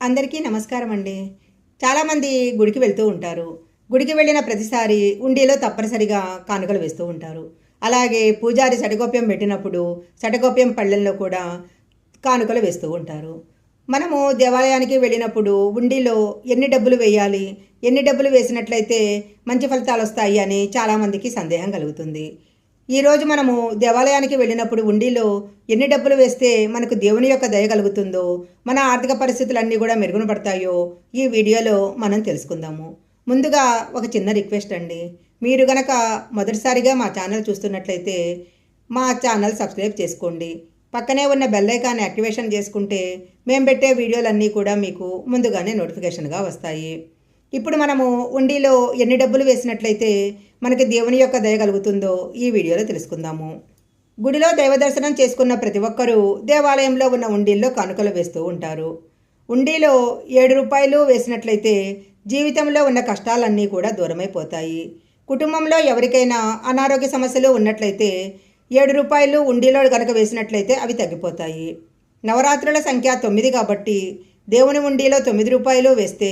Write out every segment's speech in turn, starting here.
అందరికీ నమస్కారం అండి. చాలామంది గుడికి వెళ్తూ ఉంటారు. గుడికి వెళ్ళిన ప్రతిసారి ఉండేలో తప్పనిసరిగా కానుకలు వేస్తూ ఉంటారు. అలాగే పూజారి సటగోప్యం పెట్టినప్పుడు సటగోప్యం పళ్ళెల్లో కూడా కానుకలు వేస్తూ ఉంటారు. మనము దేవాలయానికి వెళ్ళినప్పుడు ఉండిలో ఎన్ని డబ్బులు వేయాలి ఎన్ని డబ్బులు వేసినట్లయితే మంచి ఫలితాలు వస్తాయి అని చాలామందికి సందేహం కలుగుతుంది. ఈరోజు మనము దేవాలయానికి వెళ్ళినప్పుడు ఉండిలో ఎన్ని డబ్బులు వేస్తే మనకు దేవుని యొక్క దయ కలుగుతుందో మన ఆర్థిక పరిస్థితులన్నీ కూడా మెరుగున పడతాయో ఈ వీడియోలో మనం తెలుసుకుందాము. ముందుగా ఒక చిన్న రిక్వెస్ట్ అండి. మీరు గనక మొదటిసారిగా మా ఛానల్ చూస్తున్నట్లయితే మా ఛానల్ సబ్స్క్రైబ్ చేసుకోండి. పక్కనే ఉన్న బెల్ ఐకాన్ యాక్టివేషన్ చేసుకుంటే మేము పెట్టే వీడియోలన్నీ కూడా మీకు ముందుగానే నోటిఫికేషన్గా వస్తాయి. ఇప్పుడు మనము ఉండిలో ఎన్ని డబ్బులు వేసినట్లయితే మనకి దేవుని యొక్క దయ కలుగుతుందో ఈ వీడియోలో తెలుసుకుందాము. గుడిలో దైవ దర్శనం చేసుకున్న ప్రతి ఒక్కరూ దేవాలయంలో ఉన్న ఉండీల్లో కానుకలు వేస్తూ ఉంటారు. ఉండీలో ఏడు రూపాయలు వేసినట్లయితే జీవితంలో ఉన్న కష్టాలన్నీ కూడా దూరమైపోతాయి. కుటుంబంలో ఎవరికైనా అనారోగ్య సమస్యలు ఉన్నట్లయితే ఏడు రూపాయలు ఉండీలో కనుక వేసినట్లయితే అవి తగ్గిపోతాయి. నవరాత్రుల సంఖ్య తొమ్మిది కాబట్టి దేవుని ఉండీలో తొమ్మిది రూపాయలు వేస్తే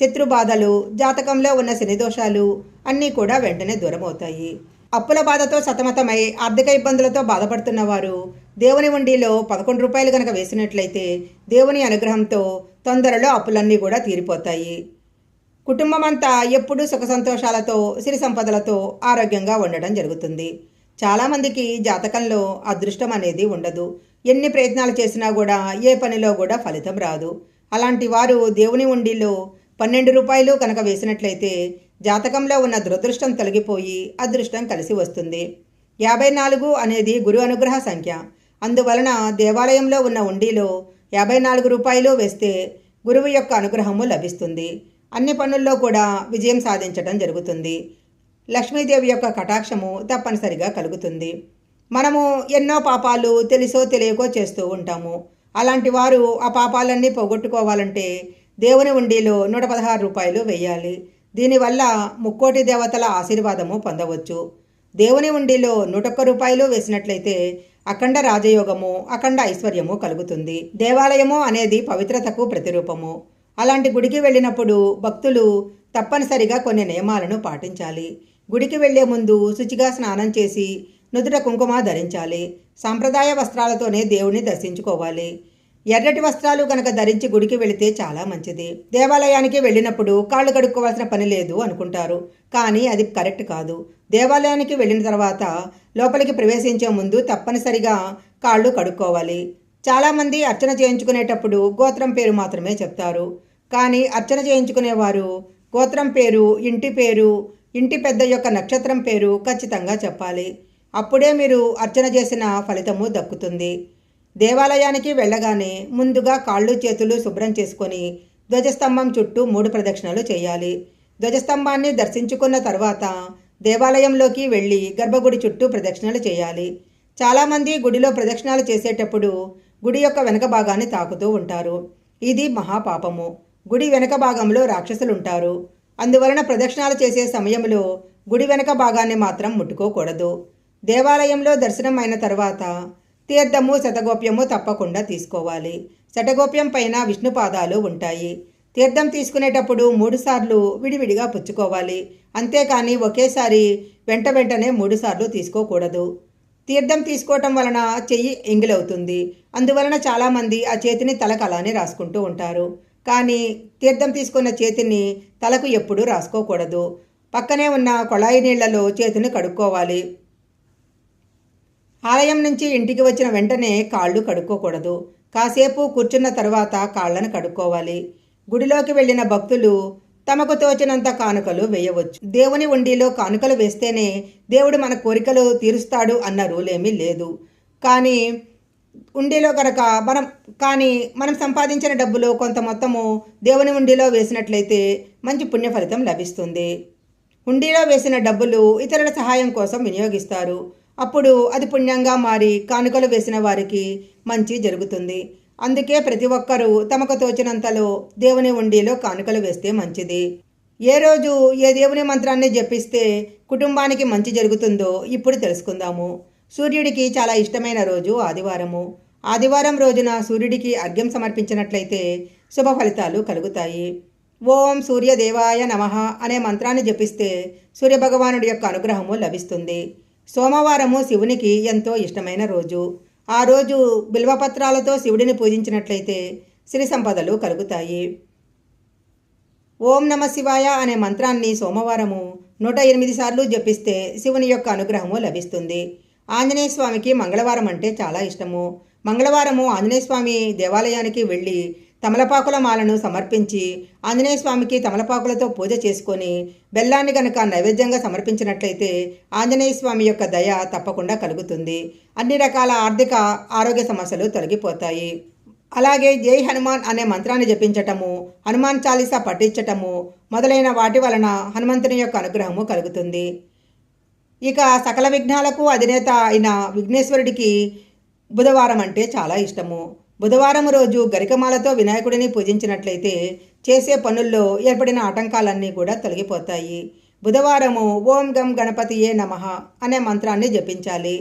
శత్రు బాధలు జాతకంలో ఉన్న శనిదోషాలు అన్నీ కూడా వెంటనే దూరమవుతాయి. అప్పుల బాధతో సతమతమై ఆర్థిక ఇబ్బందులతో బాధపడుతున్న వారు దేవుని ఉండిలో పదకొండు రూపాయలు కనుక వేసినట్లయితే దేవుని అనుగ్రహంతో తొందరలో అప్పులన్నీ కూడా తీరిపోతాయి. కుటుంబం అంతా ఎప్పుడూ సుఖ సంతోషాలతో సిరి సంపదలతో ఆరోగ్యంగా ఉండడం జరుగుతుంది. చాలామందికి జాతకంలో అదృష్టం అనేది ఉండదు. ఎన్ని ప్రయత్నాలు చేసినా కూడా ఏ పనిలో కూడా ఫలితం రాదు. అలాంటి వారు దేవుని ఉండిలో పన్నెండు రూపాయలు కనుక వేసినట్లయితే జాతకంలో ఉన్న దురదృష్టం తొలగిపోయి అదృష్టం కలిసి వస్తుంది. యాభై నాలుగు అనేది గురు అనుగ్రహ సంఖ్య. అందువలన దేవాలయంలో ఉన్న ఉండీలో యాభై నాలుగు రూపాయలు వేస్తే గురువు యొక్క అనుగ్రహము లభిస్తుంది. అన్ని పనుల్లో కూడా విజయం సాధించడం జరుగుతుంది. లక్ష్మీదేవి యొక్క కటాక్షము తప్పనిసరిగా కలుగుతుంది. మనము ఎన్నో పాపాలు తెలిసో తెలియకో చేస్తూ ఉంటాము. అలాంటి వారు ఆ పాపాలన్నీ పోగొట్టుకోవాలంటే దేవుని ఉండిలో నూట పదహారు రూపాయలు వేయాలి దీనివల్ల ముక్కోటి దేవతల ఆశీర్వాదము పొందవచ్చు. దేవుని ఉండిలో నూటొక్క రూపాయలు వేసినట్లయితే అఖండ రాజయోగము అఖండ ఐశ్వర్యము కలుగుతుంది. దేవాలయము అనేది పవిత్రతకు ప్రతిరూపము. అలాంటి గుడికి వెళ్ళినప్పుడు భక్తులు తప్పనిసరిగా కొన్ని నియమాలను పాటించాలి. గుడికి వెళ్ళే ముందు శుచిగా స్నానం చేసి నుదుట కుంకుమ ధరించాలి. సాంప్రదాయ వస్త్రాలతోనే దేవుణ్ణి దర్శించుకోవాలి. ఎర్రటి వస్త్రాలు కనుక ధరించి గుడికి వెళితే చాలా మంచిది. దేవాలయానికి వెళ్ళినప్పుడు కాళ్ళు కడుక్కోవాల్సిన పని లేదు అనుకుంటారు. కానీ అది కరెక్ట్ కాదు. దేవాలయానికి వెళ్ళిన తర్వాత లోపలికి ప్రవేశించే ముందు తప్పనిసరిగా కాళ్ళు కడుక్కోవాలి. చాలామంది అర్చన చేయించుకునేటప్పుడు గోత్రం పేరు మాత్రమే చెప్తారు. కానీ అర్చన చేయించుకునేవారు గోత్రం పేరు ఇంటి పేరు ఇంటి పెద్ద యొక్క నక్షత్రం పేరు ఖచ్చితంగా చెప్పాలి. అప్పుడే మీరు అర్చన చేసిన ఫలితము దక్కుతుంది. దేవాలయానికి వెళ్ళగానే ముందుగా కాళ్ళు చేతులు శుభ్రం చేసుకొని ధ్వజస్తంభం చుట్టూ మూడు ప్రదక్షిణలు చేయాలి. ధ్వజస్తంభాన్ని దర్శించుకున్న తర్వాత దేవాలయంలోకి వెళ్ళి గర్భగుడి చుట్టూ ప్రదక్షిణలు చేయాలి. చాలామంది గుడిలో ప్రదక్షిణాలు చేసేటప్పుడు గుడి యొక్క వెనక భాగాన్ని తాకుతూ ఉంటారు. ఇది మహాపాపము. గుడి వెనక భాగంలో రాక్షసులుంటారు. అందువలన ప్రదక్షిణాలు చేసే సమయంలో గుడి వెనక భాగాన్ని మాత్రం ముట్టుకోకూడదు. దేవాలయంలో దర్శనం అయిన తర్వాత తీర్థము శతగోప్యము తప్పకుండా తీసుకోవాలి. శటగోప్యం పైన విష్ణు పాదాలు ఉంటాయి. తీర్థం తీసుకునేటప్పుడు మూడుసార్లు విడివిడిగా పుచ్చుకోవాలి. అంతేకాని ఒకేసారి వెంట వెంటనే మూడుసార్లు తీసుకోకూడదు. తీర్థం తీసుకోవటం వలన చెయ్యి ఎంగిలవుతుంది. అందువలన చాలామంది ఆ చేతిని తలకు అలానే రాసుకుంటూ ఉంటారు. కానీ తీర్థం తీసుకున్న చేతిని తలకు ఎప్పుడూ రాసుకోకూడదు. పక్కనే ఉన్న కొళాయి నీళ్ళలో చేతిని కడుక్కోవాలి. ఆలయం నుంచి ఇంటికి వచ్చిన వెంటనే కాళ్ళు కడుక్కోకూడదు. కాసేపు కూర్చున్న తర్వాత కాళ్ళను కడుక్కోవాలి. గుడిలోకి వెళ్ళిన భక్తులు తమకు తోచినంత కానుకలు వేయవచ్చు. దేవుని ఉండిలో కానుకలు వేస్తేనే దేవుడు మన కోరికలు తీరుస్తాడు అన్న రూలేమీ లేదు. కానీ ఉండిలో కనుక మనం కానీ మనం సంపాదించిన డబ్బులు కొంత మొత్తము దేవుని ఉండిలో వేసినట్లయితే మంచి పుణ్య ఫలితం లభిస్తుంది. ఉండిలో వేసిన డబ్బులు ఇతరుల సహాయం కోసం వినియోగిస్తారు. అప్పుడు అది పుణ్యంగా మారి కానుకలు వేసిన వారికి మంచి జరుగుతుంది. అందుకే ప్రతి ఒక్కరూ తమకు తోచినంతలో దేవుని ఉండిలో కానుకలు వేస్తే మంచిది. ఏ రోజు ఏ దేవుని మంత్రాన్ని జపిస్తే కుటుంబానికి మంచి జరుగుతుందో ఇప్పుడు తెలుసుకుందాము. సూర్యుడికి చాలా ఇష్టమైన రోజు ఆదివారము. ఆదివారం రోజున సూర్యుడికి అర్ఘ్యం సమర్పించినట్లయితే శుభ ఫలితాలు కలుగుతాయి. ఓం సూర్యదేవాయ నమ అనే మంత్రాన్ని జపిస్తే సూర్యభగవానుడి యొక్క అనుగ్రహము లభిస్తుంది. సోమవారము శివునికి ఎంతో ఇష్టమైన రోజు. ఆ రోజు బిల్వపత్రాలతో శివుడిని పూజించినట్లయితే సిరి సంపదలు కలుగుతాయి. ఓం నమ శివాయ అనే మంత్రాన్ని సోమవారము నూట ఎనిమిది సార్లు జపిస్తే శివుని యొక్క అనుగ్రహము లభిస్తుంది. ఆంజనేయ స్వామికి మంగళవారం అంటే చాలా ఇష్టము. మంగళవారము ఆంజనేయ స్వామి దేవాలయానికి వెళ్ళి తమలపాకుల మాలను సమర్పించి ఆంజనేయ స్వామికి తమలపాకులతో పూజ చేసుకొని బెల్లాన్ని గనక నైవేద్యంగా సమర్పించినట్లయితే ఆంజనేయ స్వామి యొక్క దయ తప్పకుండా కలుగుతుంది. అన్ని రకాల ఆర్థిక ఆరోగ్య సమస్యలు తొలగిపోతాయి. అలాగే జై హనుమాన్ అనే మంత్రాన్ని జపించటము హనుమాన్ చాలీసా పఠించటము మొదలైన వాటి వలన హనుమంతుని యొక్క అనుగ్రహము కలుగుతుంది. ఇక సకల విఘ్నాలకు అధినేత అయిన విఘ్నేశ్వరుడికి బుధవారం అంటే చాలా ఇష్టము. బుధవారం రోజు గరికమాలతో వినాయకుడిని పూజించినట్లయితే చేసే పనుల్లో ఏర్పడిన ఆటంకాలన్నీ కూడా తొలగిపోతాయి. బుధవారము ఓం గం గణపతియే నమః అనే మంత్రాన్ని జపించాలి.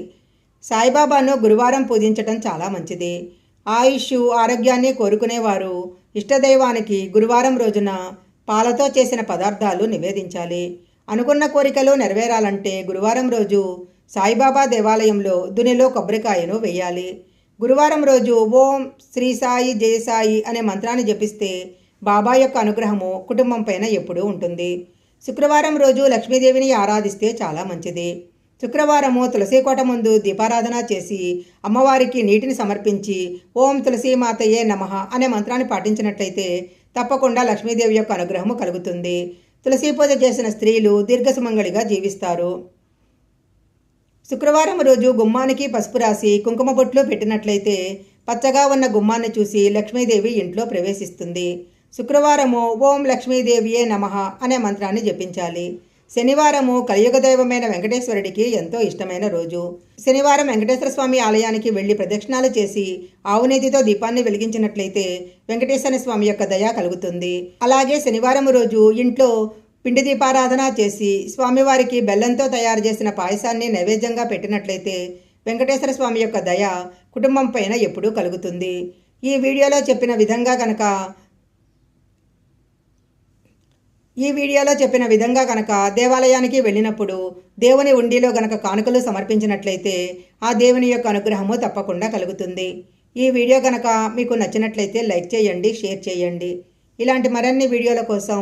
సాయిబాబాను గురువారం పూజించటం చాలా మంచిది. ఆయుష్ ఆరోగ్యాన్ని కోరుకునేవారు ఇష్టదైవానికి గురువారం రోజున పాలతో చేసిన పదార్థాలు నివేదించాలి. అనుకున్న కోరికలు నెరవేరాలంటే గురువారం రోజు సాయిబాబా దేవాలయంలో దునిలో కొబ్బరికాయను వేయాలి. గురువారం రోజు ఓం శ్రీ సాయి జయ సాయి అనే మంత్రాన్ని జపిస్తే బాబా యొక్క అనుగ్రహము కుటుంబం పైన ఎప్పుడూ ఉంటుంది. శుక్రవారం రోజు లక్ష్మీదేవిని ఆరాధిస్తే చాలా మంచిది. శుక్రవారము తులసీకోట ముందు దీపారాధన చేసి అమ్మవారికి నీటిని సమర్పించి ఓం తులసీ మాతయ్యే నమః అనే మంత్రాన్ని పాటించినట్లయితే తప్పకుండా లక్ష్మీదేవి యొక్క అనుగ్రహము కలుగుతుంది. తులసీ పూజ చేసిన స్త్రీలు దీర్ఘసుమంగళిగా జీవిస్తారు. శుక్రవారం రోజు గుమ్మానికి పసుపు రాసి కుంకుమ బొట్లు పెట్టినట్లయితే పచ్చగా ఉన్న గుమ్మాన్ని చూసి లక్ష్మీదేవి ఇంట్లో ప్రవేశిస్తుంది. శుక్రవారము ఓం లక్ష్మీదేవియే నమః అనే మంత్రాన్ని జపించాలి. శనివారము కలియుగ దైవమైన వెంకటేశ్వరుడికి ఎంతో ఇష్టమైన రోజు. శనివారం వెంకటేశ్వర స్వామి ఆలయానికి వెళ్ళి ప్రదక్షిణాలు చేసి ఆవునేతితో దీపాన్ని వెలిగించినట్లయితే వెంకటేశ్వర స్వామి యొక్క దయ కలుగుతుంది. అలాగే శనివారం రోజు ఇంట్లో పిండి దీపారాధన చేసి స్వామివారికి బెల్లంతో తయారు చేసిన పాయసాన్ని నైవేద్యంగా పెట్టినట్లయితే వెంకటేశ్వర స్వామి యొక్క దయ కుటుంబం పైన ఎప్పుడూ కలుగుతుంది. ఈ వీడియోలో చెప్పిన విధంగా కనుక ఈ వీడియోలో చెప్పిన విధంగా కనుక దేవాలయానికి వెళ్ళినప్పుడు దేవుని ఉండిలో గనక కానుకలు సమర్పించినట్లయితే ఆ దేవుని యొక్క అనుగ్రహము తప్పకుండా కలుగుతుంది. ఈ వీడియో కనుక మీకు నచ్చినట్లయితే లైక్ చేయండి షేర్ చేయండి. ఇలాంటి మరిన్ని వీడియోల కోసం